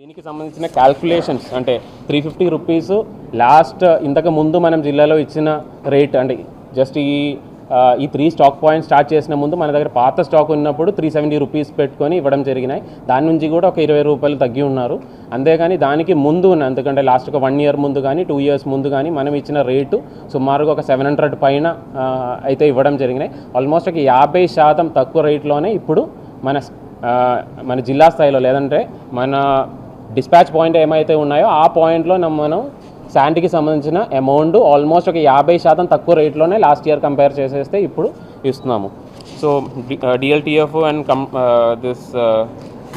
దీనికి సంబంధించిన క్యాల్కులేషన్స్ అంటే త్రీ ఫిఫ్టీ రూపీస్ లాస్ట్ ఇంతకు ముందు మనం జిల్లాలో ఇచ్చిన రేట్ అంటే జస్ట్ ఈ ఈ త్రీ స్టాక్ పాయింట్స్ స్టార్ట్ చేసిన ముందు మన దగ్గర పాత స్టాక్ ఉన్నప్పుడు త్రీ సెవెంటీ రూపీస్ పెట్టుకొని ఇవ్వడం జరిగినాయి. దాని నుంచి కూడా ఒక ఇరవై రూపాయలు తగ్గి ఉన్నారు. అంతేగాని దానికి ముందు ఉన్న ఎందుకంటే లాస్ట్ ఒక వన్ ఇయర్ ముందు కానీ టూ ఇయర్స్ ముందు కానీ మనం ఇచ్చిన రేటు సుమారుగా ఒక సెవెన్ హండ్రెడ్ పైన అయితే ఇవ్వడం జరిగినాయి. ఆల్మోస్ట్ ఒక యాభై శాతం తక్కువ రేట్లోనే ఇప్పుడు మన మన జిల్లా స్థాయిలో లేదంటే మన డిస్పాచ్ పాయింట్ ఏమైతే ఉన్నాయో ఆ పాయింట్లో మనం శాండ్కి సంబంధించిన అమౌంట్ ఆల్మోస్ట్ ఒక యాభై శాతం తక్కువ రేట్లోనే లాస్ట్ ఇయర్ కంపేర్ చేసేస్తే ఇప్పుడు ఇస్తున్నాము. So DLTF and come this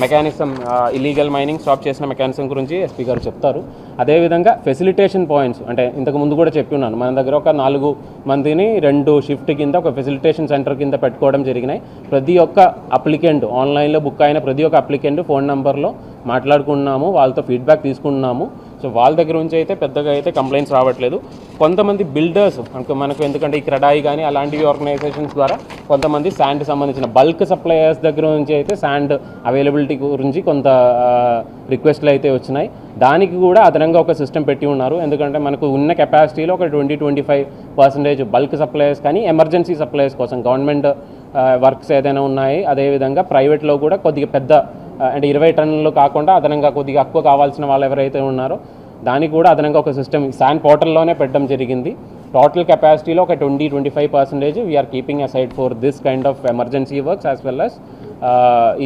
mechanism illegal mining stop చేసిన మెకానిజం గురించి ఎస్పీ గారు చెప్తారు. అదేవిధంగా ఫెసిలిటేషన్ పాయింట్స్ అంటే ఇంతకు ముందు కూడా చెప్పి ఉన్నాను మన దగ్గర ఒక నాలుగు మందిని రెండు షిఫ్ట్ కింద ఒక ఫెసిలిటేషన్ సెంటర్ కింద పెట్టుకోవడం జరిగినాయి. ప్రతి ఒక్క అప్లికెంట్ ఆన్లైన్లో బుక్ అయిన ప్రతి ఒక్క అప్లికెంట్ ఫోన్ నెంబర్లో మాట్లాడుకున్నాము వాళ్ళతో ఫీడ్బ్యాక్ తీసుకున్నాము. సో వాళ్ళ దగ్గర నుంచి అయితే పెద్దగా అయితే కంప్లైంట్స్ రావట్లేదు. కొంతమంది బిల్డర్స్ మనకు మనకు ఎందుకంటే ఈ క్రెడాయి కానీ అలాంటివి ఆర్గనైజేషన్స్ ద్వారా కొంతమంది శాండ్ సంబంధించిన బల్క్ సప్లయర్స్ దగ్గర నుంచి అయితే శాండ్ అవైలబిలిటీ గురించి కొంత రిక్వెస్ట్లు అయితే వచ్చినాయి. దానికి కూడా అదనంగా ఒక సిస్టమ్ పెట్టి ఉన్నారు. ఎందుకంటే మనకు ఉన్న కెపాసిటీలో ఒక twenty twenty five percentage bulk suppliers కానీ ఎమర్జెన్సీ సప్లయర్స్ కోసం గవర్నమెంట్ వర్క్స్ ఏదైనా ఉన్నాయి. అదేవిధంగా ప్రైవేట్లో కూడా కొద్దిగా పెద్ద అంటే ఇరవై టన్నులు కాకుండా అదనంగా కొద్దిగా ఎక్కువ కావాల్సిన వాళ్ళు ఎవరైతే ఉన్నారో దానికి కూడా అదనంగా ఒక సిస్టమ్ శాన్ పోర్టల్లోనే పెట్టడం జరిగింది. టోటల్ కెపాసిటీలో ఒక twenty twenty five percentage we're keeping aside for this kind of emergency works as well as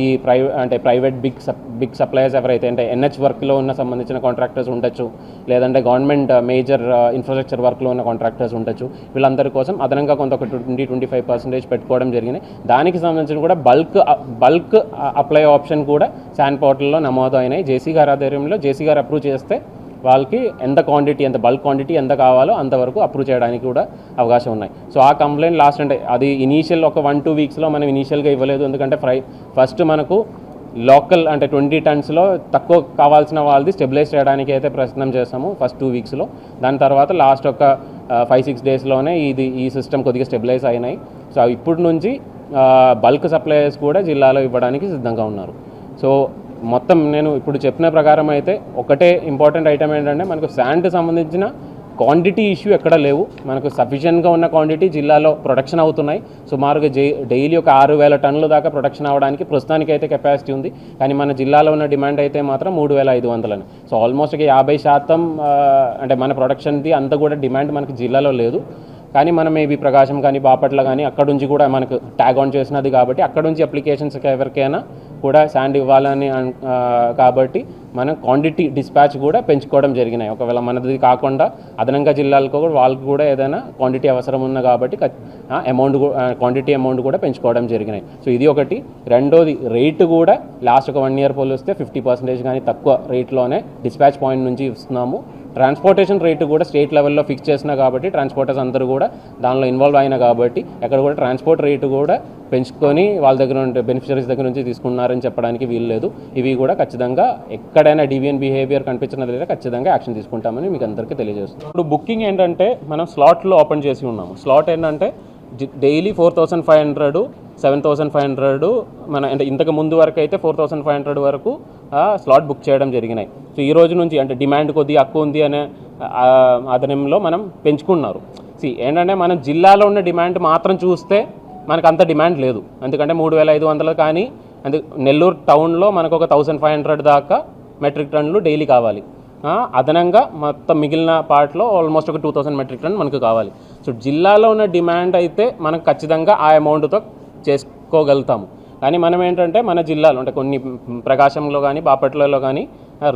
ఈ ప్రైవే అంటే private big sup big suppliers ఎవరైతే అంటే ఎన్హెచ్ వర్క్లో ఉన్న సంబంధించిన కాంట్రాక్టర్స్ ఉండొచ్చు. లేదంటే గవర్నమెంట్ మేజర్ ఇన్ఫ్రాస్ట్రక్చర్ వర్క్లో ఉన్న కాంట్రాక్టర్స్ ఉండొచ్చు. వీళ్ళందరి కోసం అదనంగా కొంత ఒక ట్వంటీ ట్వంటీ ఫైవ్ పర్సెంటేజ్ పెట్టుకోవడం జరిగింది. దానికి సంబంధించిన కూడా బల్క్ బల్క్ అప్లై ఆప్షన్ కూడా శాన్ పోర్టల్లో నమోదు అయినాయి. జేసీ గారి ఆధ్వర్యంలో జేసీ గారు అప్రూవ్ చేస్తే వాళ్ళకి ఎంత క్వాంటిటీ ఎంత బల్క్ క్వాంటిటీ ఎంత కావాలో అంతవరకు అప్రూవ్ చేయడానికి కూడా అవకాశం ఉన్నాయి. సో ఆ కంప్లైంట్ లాస్ట్ అంటే అది ఇనీషియల్ ఒక వన్ టూ వీక్స్లో మనం ఇనీషియల్గా ఇవ్వలేదు. ఎందుకంటే ఫ్రై ఫస్ట్ మనకు లోకల్ అంటే ట్వంటీ టన్స్లో తక్కువ కావాల్సిన వాళ్ళది స్టెబిలైజ్ చేయడానికి అయితే ప్రయత్నం చేస్తాము ఫస్ట్ టూ వీక్స్లో దాని తర్వాత లాస్ట్ ఒక ఫైవ్ సిక్స్ డేస్లోనే ఇది ఈ సిస్టమ్ కొద్దిగా స్టెబిలైజ్ అయినాయి. సో ఇప్పటి నుంచి బల్క్ సప్లయర్స్ కూడా జిల్లాలో ఇవ్వడానికి సిద్ధంగా ఉన్నారు. సో మొత్తం నేను ఇప్పుడు చెప్పిన ప్రకారం అయితే ఒకటే ఇంపార్టెంట్ ఐటమ్ ఏంటంటే మనకు శాండ్ సంబంధించిన క్వాంటిటీ ఇష్యూ ఎక్కడ లేవు. మనకు సఫిషియెంట్గా ఉన్న క్వాంటిటీ జిల్లాలో ప్రొడక్షన్ అవుతున్నాయి. సుమారుగా డైలీ ఒక ఆరు వేల టన్నుల దాకా ప్రొడక్షన్ అవ్వడానికి ప్రస్తుతానికి అయితే కెపాసిటీ ఉంది. కానీ మన జిల్లాలో ఉన్న డిమాండ్ అయితే మాత్రం మూడు వేల ఐదు వందలని. సో ఆల్మోస్ట్ ఒక యాభై శాతం అంటే మన ప్రొడక్షన్ది అంత కూడా డిమాండ్ మనకి జిల్లాలో లేదు. కానీ మనం మేబీ ప్రకాశం కానీ బాపట్ల కానీ అక్కడ నుంచి కూడా మనకు ట్యాగ్ ఆన్ చేసినది కాబట్టి అక్కడ నుంచి అప్లికేషన్స్ ఎవరికైనా కూడా శాండ్ ఇవ్వాలని కాబట్టి మనం క్వాంటిటీ డిస్పాచ్ కూడా పెంచుకోవడం జరిగినాయి. ఒకవేళ మనది కాకుండా అదనంగా జిల్లాలకు కూడా వాళ్ళకి కూడా ఏదైనా క్వాంటిటీ అవసరం ఉన్న కాబట్టి అమౌంట్ క్వాంటిటీ అమౌంట్ కూడా పెంచుకోవడం జరిగినాయి. సో ఇది ఒకటి. రెండోది రేటు కూడా లాస్ట్ ఒక వన్ ఇయర్ పోలిస్తే ఫిఫ్టీ పర్సెంటేజ్ కానీ తక్కువ రేట్లోనే డిస్పాచ్ పాయింట్ నుంచి ఇస్తున్నాము. ట్రాన్స్పోర్టేషన్ రేటు కూడా స్టేట్ లెవెల్లో ఫిక్స్ చేసిన కాబట్టి ట్రాన్స్పోర్టర్స్ అందరూ కూడా దానిలో ఇన్వాల్వ్ అయిన కాబట్టి ఎక్కడ కూడా ట్రాన్స్పోర్ట్ రేటు కూడా పెంచుకొని వాళ్ళ దగ్గర ఉండే బెనిఫిషరీస్ దగ్గర నుంచి తీసుకున్నారు తీసుకున్నారని చెప్పడానికి వీలు లేదు. ఇవి కూడా ఖచ్చితంగా ఎక్కడైనా డివియన్ బిహేవియర్ కనిపించినట్లయితే ఖచ్చితంగా యాక్షన్ తీసుకుంటామని మీకు అందరికీ తెలియజేస్తుంది ఇప్పుడు బుకింగ్ ఏంటంటే మనం స్లాట్లో ఓపెన్ చేసి ఉన్నాము. స్లాట్ ఏంటంటే daily four thousand five hundred seven thousand five hundred మన అంటే ఇంతకు ముందు వరకు అయితే ఫోర్ థౌసండ్ ఫైవ్ హండ్రెడ్ వరకు స్లాట్ బుక్ చేయడం జరిగినాయి. సో ఈ రోజు నుంచి అంటే డిమాండ్ కొద్దిగా ఎక్కువ ఉంది అనే ఆ, ఆధీనంలో మనం పెంచుకున్నారు. సి ఏంటంటే మనం జిల్లాలో ఉన్న డిమాండ్ మాత్రం చూస్తే మనకు అంత డిమాండ్ లేదు. ఎందుకంటే మూడు వేల ఐదు వందలు కానీ అందు నెల్లూరు టౌన్లో మనకు ఒక థౌసండ్ ఫైవ్ హండ్రెడ్ దాకా మెట్రిక్ టన్నులు డైలీ కావాలి. అదనంగా మొత్తం మిగిలిన పార్ట్లో ఆల్మోస్ట్ ఒక టూ థౌసండ్ మెట్రిక్ టన్ మనకు కావాలి. సో జిల్లాలో ఉన్న డిమాండ్ అయితే మనం ఖచ్చితంగా ఆ అమౌంట్తో చేసుకోగలుగుతాము. కానీ మనం ఏంటంటే మన జిల్లాలో అంటే కొన్ని ప్రకాశంలో కానీ బాపట్లలో కానీ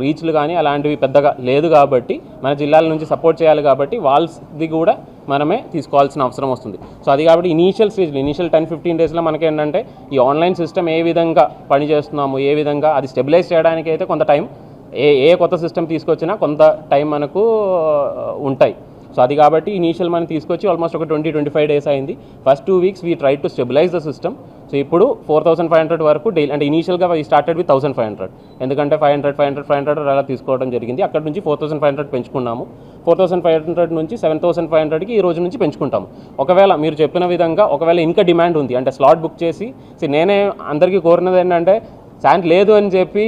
రీచ్లు కానీ అలాంటివి పెద్దగా లేదు కాబట్టి మన జిల్లాల నుంచి సపోర్ట్ చేయాలి కాబట్టి వాళ్ళది కూడా మనమే తీసుకోవాల్సిన అవసరం వస్తుంది. సో అది కాబట్టి ఇనీషియల్ స్టేజ్లో ఇనీషియల్ టెన్ ఫిఫ్టీన్ డేస్లో మనకేంటంటే ఈ ఆన్లైన్ సిస్టమ్ ఏ విధంగా పనిచేస్తున్నాము ఏ విధంగా అది స్టెబిలైజ్ చేయడానికి అయితే కొంత టైం ఏ ఏ కొత్త సిస్టమ్ తీసుకొచ్చినా కొంత టైం మనకు ఉంటాయి. సో అది కాబట్టి ఇనీషియల్ మనం తీసుకొచ్చి ఆల్మోస్ట్ ఒక ట్వంటీ ట్వంటీ ఫైవ్ డేస్ అయింది. First two weeks we try to stabilise the system so ఇప్పుడు ఫోర్ థౌసండ్ ఫైవ్ హండ్రెడ్ వరకు డైలీ అంటే ఇనీషియల్గా we started with thousand five hundred ఎందుకంటే five hundred five hundred five hundred అలా తీసుకోవడం జరిగింది. అక్కడ నుంచి ఫోర్ థౌసండ్ ఫైవ్ హండ్రెడ్ పెంచుకున్నాము. ఫోర్ థౌసండ్ ఫైవ్ హండ్రెడ్ నుంచి సెవెన్ థౌసండ్ ఫైవ్ హండ్రెడ్కి ఈ రోజు నుంచి పెంచుకుంటాము. ఒకవేళ మీరు చెప్పిన విధంగా ఒకవేళ ఇంకా డిమాండ్ ఉంది అంటే స్లాట్ బుక్ చేసి నేనే అందరికీ కోరినది ఏంటంటే ఛాన్స్ లేదు అని చెప్పి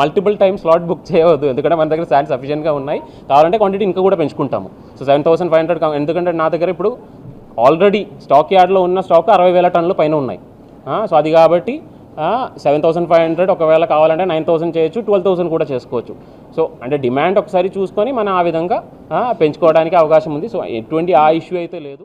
మల్టిపుల్ టైమ్ స్లాట్ బుక్ చేయవద్దు. ఎందుకంటే మన దగ్గర ఛాన్స్ సఫిషియెంట్గా ఉన్నాయి. కావాలంటే క్వాంటిటీ ఇంకా కూడా పెంచుకుంటాము. So seven thousand five hundred ఎందుకంటే నా దగ్గర ఇప్పుడు ఆల్రెడీ స్టాక్ యార్డ్లో ఉన్న స్టాక్ అరవై వేల టన్నులు పైన ఉన్నాయి. సో అది కాబట్టి సెవెన్ థౌసండ్ ఫైవ్ హండ్రెడ్ ఒకవేళ కావాలంటే నైన్ థౌసండ్ చేయొచ్చు ట్వెల్వ్ థౌసండ్ కూడా చేసుకోవచ్చు. సో అంటే డిమాండ్ ఒకసారి చూసుకొని మనం ఆ విధంగా పెంచుకోవడానికి అవకాశం ఉంది. సో ఎటువంటి ఆ ఇష్యూ అయితే లేదు.